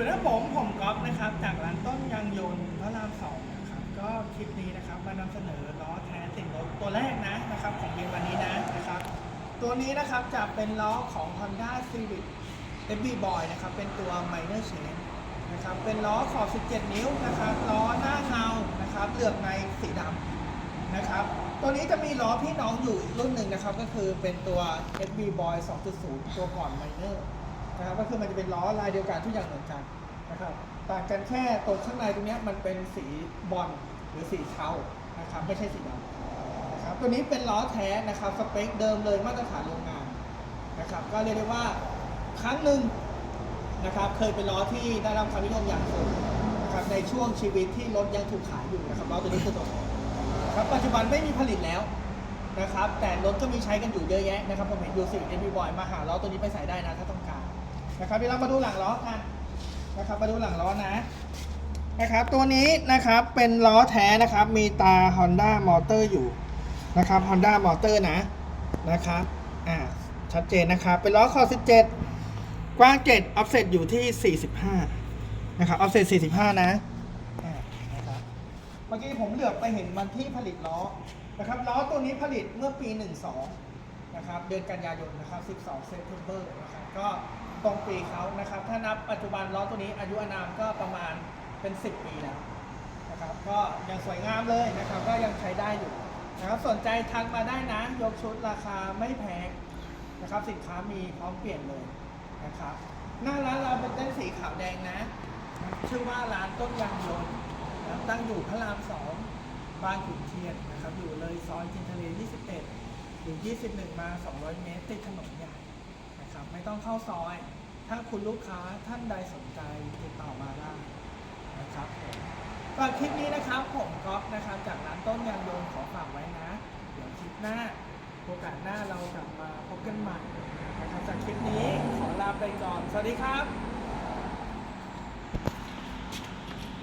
ส่วนถ้าผมผมก๊อฟนะครับ จากร้านต้นยางยนต์พระรามสองนะครับ ก็คลิปนี้นะครับมานำเสนอล้อแท้ติดรถตัวแรกนะนะครับ ของเย็นวันนี้นะนะครับ ตัวนี้นะครับจะเป็นล้อของ Honda Civic FB Boy นะครับ เป็นตัว Minor Change นะครับ เป็นล้อขอบ 17 นิ้วนะครับ ล้อหน้าเงานะครับเหลือบในสีดำนะครับ ตัวนี้จะมีล้อพี่น้องอยู่รุ่นหนึ่งนะครับ ก็คือเป็นตัว FB Boy 2.0 ตัวก่อน Minor นะครับก็คือมันจะเป็นล้อลายเดียวกันทุกอย่างเหมือนกันนะครับต่างกันแค่ตัวข้างในตรงนี้มันเป็นสีบอลหรือสีเทานะครับไม่ใช่สีดำนะครับตัวนี้เป็นล้อแท้นะครับสเปคเดิมเลยมาตรฐานโรงงานนะครับก็เรียกได้ว่าครั้งหนึ่งนะครับเคยเป็นล้อที่ได้รับความนิยมอย่างสูงนะครับในช่วงชีวิตที่รถยังถูกขายอยู่นะครับล้อตัวนี้คือตัวนี้ครับปัจจุบันไม่มีผลิตแล้วนะครับแต่รถก็มีใช้กันอยู่เยอะแยะนะครับผมเห็นยูสิเอ็นบีบอยมาหาล้อตัวนี้ไปใส่ได้นะถ้าต้องก นะครับเดี๋ยวเรามาดูหลังล้อกันนะครับมาดูหลังล้อนะนะครับตัวนี้นะครับเป็นล้อแท้นะครับ มีตา Honda Motor อยู่นะครับ Honda Motor นะนะครับอ่าชัดเจนนะครับ เป็นล้อคอ 17 กว้าง7 offset อยู่ที่ 45 นะครับ offset 45 นะนะครับเมื่อกี้ผมเหลือบไปเห็นวันที่ผลิตล้อนะครับล้อตัวนี้ผลิตเมื่อปี 12 นะครับเดือนกันยายนนะครับ 12 September นะครับก็ตรงปีเขานะครับ ถ้านับปัจจุบันล้อตัวนี้อายุอานามก็ประมาณเป็น 10 ปีแล้วนะครับก็ยังสวยงามเลยนะครับก็ยังใช้ได้อยู่นะครับสนใจทักมาได้นะ ยกชุดราคาไม่แพงนะครับสินค้ามีพร้อมเปลี่ยนเลยนะครับหน้าร้านเราเป็นเต้นสีขาวแดงนะ ชื่อว่าร้านต้นยางยนต์นะครับตั้งอยู่พระรามสองบางขุนเทียนนะครับอยู่เลยซอยจินทะเล 21 อยู่21 มา 200 เมตร ติดถนนใหญ่นะครับ ไม่ต้องเข้าซอย ถ้าคุณลูกค้าท่านใดสนใจติดต่อมาได้นะครับผมก็คลิปนี้นะครับ ผมก๊อฟนะครับ จากร้านต้นยางยนต์ขอฝากไว้นะ เดี๋ยวคลิปหน้า โอกาสหน้าเรากลับมาพบกันใหม่นะครับจากคลิปนี้ขอลาไปก่อน สวัสดีครับ